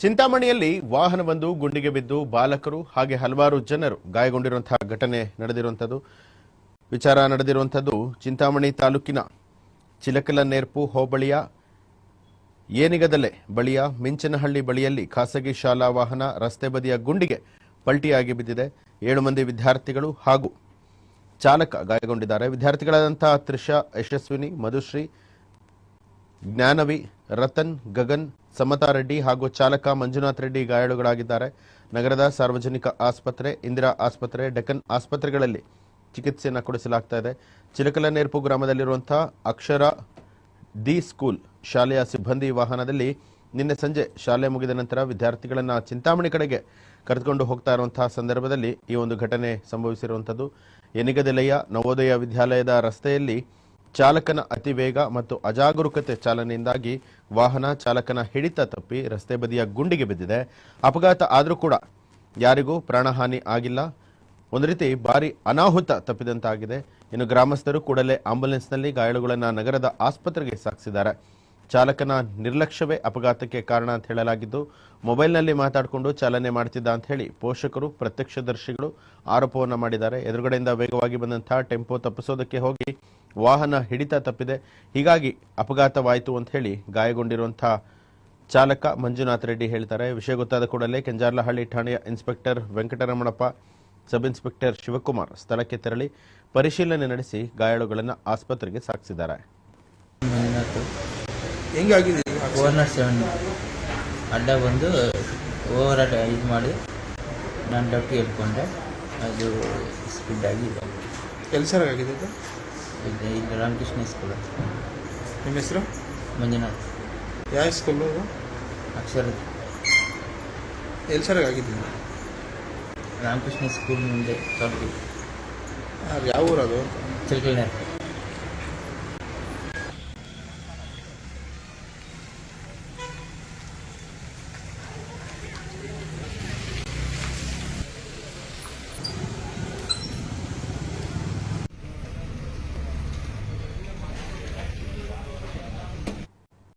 ಚಿಂತಾಮಣಿಯಲ್ಲಿ ವಾಹನವೊಂದು ಗುಂಡಿಗೆ ಬಿದ್ದು ಬಾಲಕರು ಹಾಗೆ ಹಲವಾರು ಜನರು ಗಾಯಗೊಂಡಿರುವಂತಹ ಘಟನೆ ನಡೆದಿರುವಂಥದ್ದು. ವಿಚಾರ ನಡೆದಿರುವಂಥದ್ದು ಚಿಂತಾಮಣಿ ತಾಲೂಕಿನ ಚಿಲಕಲ ನೇರ್ಪು ಹೋಬಳಿಯ ಏನಿಗದಲೆ ಬಳಿಯ ಮಿಂಚನಹಳ್ಳಿ ಬಳಿಯಲ್ಲಿ ಖಾಸಗಿ ಶಾಲಾ ವಾಹನ ರಸ್ತೆ ಬದಿಯ ಗುಂಡಿಗೆ ಪಲ್ಟಿಯಾಗಿ ಬಿದ್ದಿದೆ. ಏಳು ಮಂದಿ ವಿದ್ಯಾರ್ಥಿಗಳು ಹಾಗೂ ಚಾಲಕ ಗಾಯಗೊಂಡಿದ್ದಾರೆ. ವಿದ್ಯಾರ್ಥಿಗಳಾದಂತಹ ತ್ರಿಷಾ, ಯಶಸ್ವಿನಿ, ಮಧುಶ್ರೀ ಜ್ಞಾನವಿ, ರತನ್, ಗಗನ್, ಸಮತಾ ರೆಡ್ಡಿ ಹಾಗೂ ಚಾಲಕ ಮಂಜುನಾಥ್ ರೆಡ್ಡಿ ಗಾಯಾಳುಗಳಾಗಿದ್ದಾರೆ. ನಗರದ ಸಾರ್ವಜನಿಕ ಆಸ್ಪತ್ರೆ, ಇಂದಿರಾ ಆಸ್ಪತ್ರೆ ಡೆಕ್ಕನ್ ಆಸ್ಪತ್ರೆಗಳಲ್ಲಿ ಚಿಕಿತ್ಸೆಯನ್ನು ಕೊಡಿಸಲಾಗ್ತಾ ಇದೆ. ಚಿಲಕಲ ನೇರ್ಪು ಗ್ರಾಮದಲ್ಲಿರುವಂತಹ ಅಕ್ಷರ ದಿ ಸ್ಕೂಲ್ ಶಾಲೆಯ ಸಿಬ್ಬಂದಿ ವಾಹನದಲ್ಲಿ ನಿನ್ನೆ ಸಂಜೆ ಶಾಲೆ ಮುಗಿದ ನಂತರ ವಿದ್ಯಾರ್ಥಿಗಳನ್ನು ಚಿಂತಾಮಣಿ ಕಡೆಗೆ ಕರೆದುಕೊಂಡು ಹೋಗ್ತಾ ಇರುವಂತಹ ಸಂದರ್ಭದಲ್ಲಿ ಈ ಒಂದು ಘಟನೆ ಸಂಭವಿಸಿರುವಂಥದ್ದು. ಎನಿಗದೆಲೆಯ ನವೋದಯ ವಿದ್ಯಾಲಯದ ರಸ್ತೆಯಲ್ಲಿ ಚಾಲಕನ ಅತಿ ವೇಗ ಮತ್ತು ಅಜಾಗರೂಕತೆ ಚಾಲನೆಯಿಂದಾಗಿ ವಾಹನ ಚಾಲಕನ ಹಿಡಿತ ತಪ್ಪಿ ರಸ್ತೆ ಬದಿಯ ಗುಂಡಿಗೆ ಬಿದ್ದಿದೆ. ಅಪಘಾತ ಆದರೂ ಕೂಡ ಯಾರಿಗೂ ಪ್ರಾಣಹಾನಿ ಆಗಿಲ್ಲ. ಒಂದು ರೀತಿ ಭಾರಿ ಅನಾಹುತ ತಪ್ಪಿದಂತಾಗಿದೆ. ಇನ್ನು ಗ್ರಾಮಸ್ಥರು ಕೂಡಲೇ ಆಂಬುಲೆನ್ಸ್ನಲ್ಲಿ ಗಾಯಾಳುಗಳನ್ನು ನಗರದ ಆಸ್ಪತ್ರೆಗೆ ಸಾಗಿಸಿದ್ದಾರೆ ಚಾಲಕನ ನಿರ್ಲಕ್ಷ್ಯವೇ ಅಪಘಾತಕ್ಕೆ ಕಾರಣ ಅಂತ ಹೇಳಲಾಗಿದ್ದು, ಮೊಬೈಲ್ನಲ್ಲಿ ಮಾತಾಡಿಕೊಂಡು ಚಾಲನೆ ಮಾಡ್ತಿದ್ದ ಅಂತ ಹೇಳಿ ಪೋಷಕರು, ಪ್ರತ್ಯಕ್ಷದರ್ಶಿಗಳು ಆರೋಪವನ್ನು ಮಾಡಿದ್ದಾರೆ. ಎದುರುಗಡೆಯಿಂದ ವೇಗವಾಗಿ ಬಂದಂತಹ ಟೆಂಪೋ ತಪ್ಪಿಸೋದಕ್ಕೆ ಹೋಗಿ ವಾಹನ ಹಿಡಿತ ತಪ್ಪಿದೆ. ಹೀಗಾಗಿ ಅಪಘಾತವಾಯಿತು ಅಂತ ಹೇಳಿ ಗಾಯಗೊಂಡಿರುವಂತಹ ಚಾಲಕ ಮಂಜುನಾಥ್ ರೆಡ್ಡಿ ಹೇಳ್ತಾರೆ ವಿಷಯ ಗೊತ್ತಾದ ಕೂಡಲೇ ಕೆಂಜಾರ್ಲಹಳ್ಳಿ ಠಾಣೆಯ inspector Venkataramanappa, sub inspector Shivakumar ಸ್ಥಳಕ್ಕೆ ತೆರಳಿ ಪರಿಶೀಲನೆ ನಡೆಸಿ ಗಾಯಾಳುಗಳನ್ನು ಆಸ್ಪತ್ರೆಗೆ ಸಾಗಿಸಿದ್ದಾರೆ. ಹೆಂಗಾಗಿದೆ ಓವರ್ನಟ್ ಸೆವೆನ್ ಅಡ್ಡ ಬಂದು ಓವರ್ ಇದು ಮಾಡಿ ನಾನು ಡಬ್ಬಿ ಹೇಳ್ಕೊಂಡೆ ಅದು ಸ್ಪೀಡ್ ಆಗಿದೆ ಎಲ್ಲಿ ಸರ್ ಆಗಿದೆ ಇದು? ಇಲ್ಲಿ ರಾಮಕೃಷ್ಣ ಸ್ಕೂಲ್ ನಿಮ್ಮ ಹೆಸರು? ಮಂಜುನಾಥ್. ಯಾವ ಸ್ಕೂಲು ಅಕ್ಷರ. ಎಲ್ಲಿ ಸರ್ ಆಗಿದೆ ರಾಮಕೃಷ್ಣ ಸ್ಕೂಲ್ ಮುಂದೆ ಯಾವ ಊರು ಅದು? ಚಿಲ್ಕಲ್ನೇರ್.